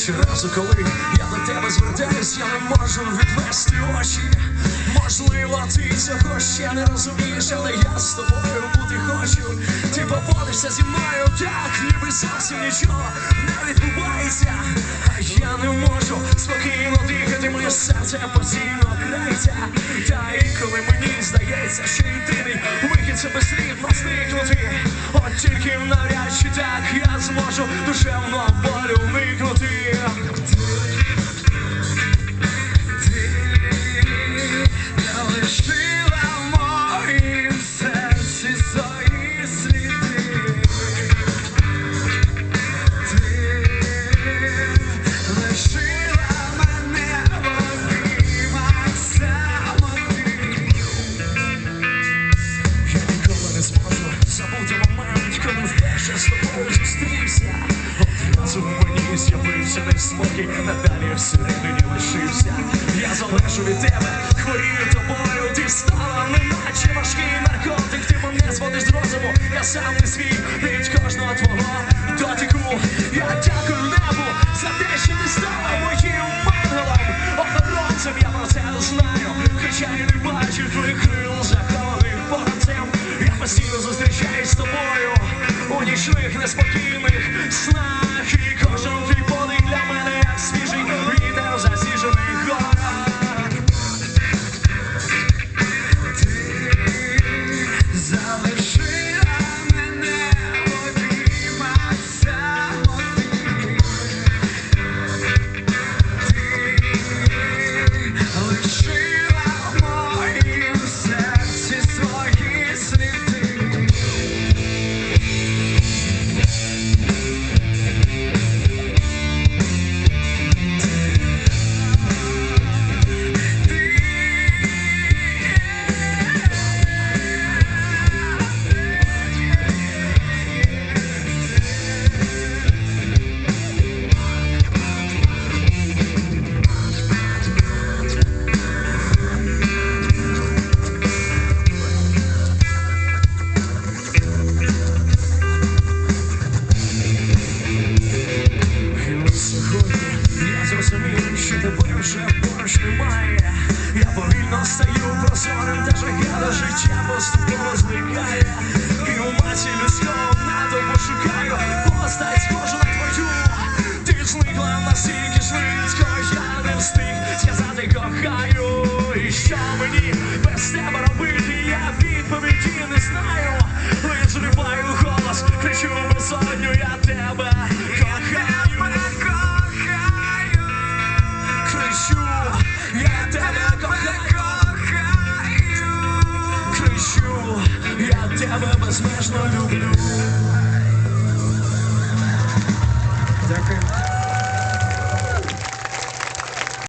щоразу, коли я до тебе звертаюсь, я не можу відвести очі. Можливо, цього ще не розумієш, але я з тобою бути хочу. Ти поводишся зі мною так, ніби зовсім нічого не відбувається. А я не можу спокійно дихати, моє серце постійно крається. Та інколи мені здається, що єдиний вихід це безслідно зникнути. От тільки навряд чи так я зможу душевно болю уникнути. Коли з тобою зустрівся. Мені з'явився неспокій, надалі всередині лишився. Я залежу від тебе, хворію тобою, ти стала неначе важкий наркотик, ти мене зводиш з розуму, я сам не свій від кожного твого дотику. Я дякую небу за те, що ти стала моїм ангелом. Охоронцем я про це знаю, хоча й не бачу твоїх крил закованих борцем. Я постійно зустрічаюсь з тобою у нічних неспокійних снах. Що тебе вже поруч немає. Я повільно стаю прозорим, та до життя поступово зникає. І у масі людського натовпу шукаю постать схожу на твою. Ти зникла настільки швидко, я не встиг сказати кохаю. І що мені без тебе робити? Я відповіді не знаю. Лиш зриваю голос, кричу безодню, я тебе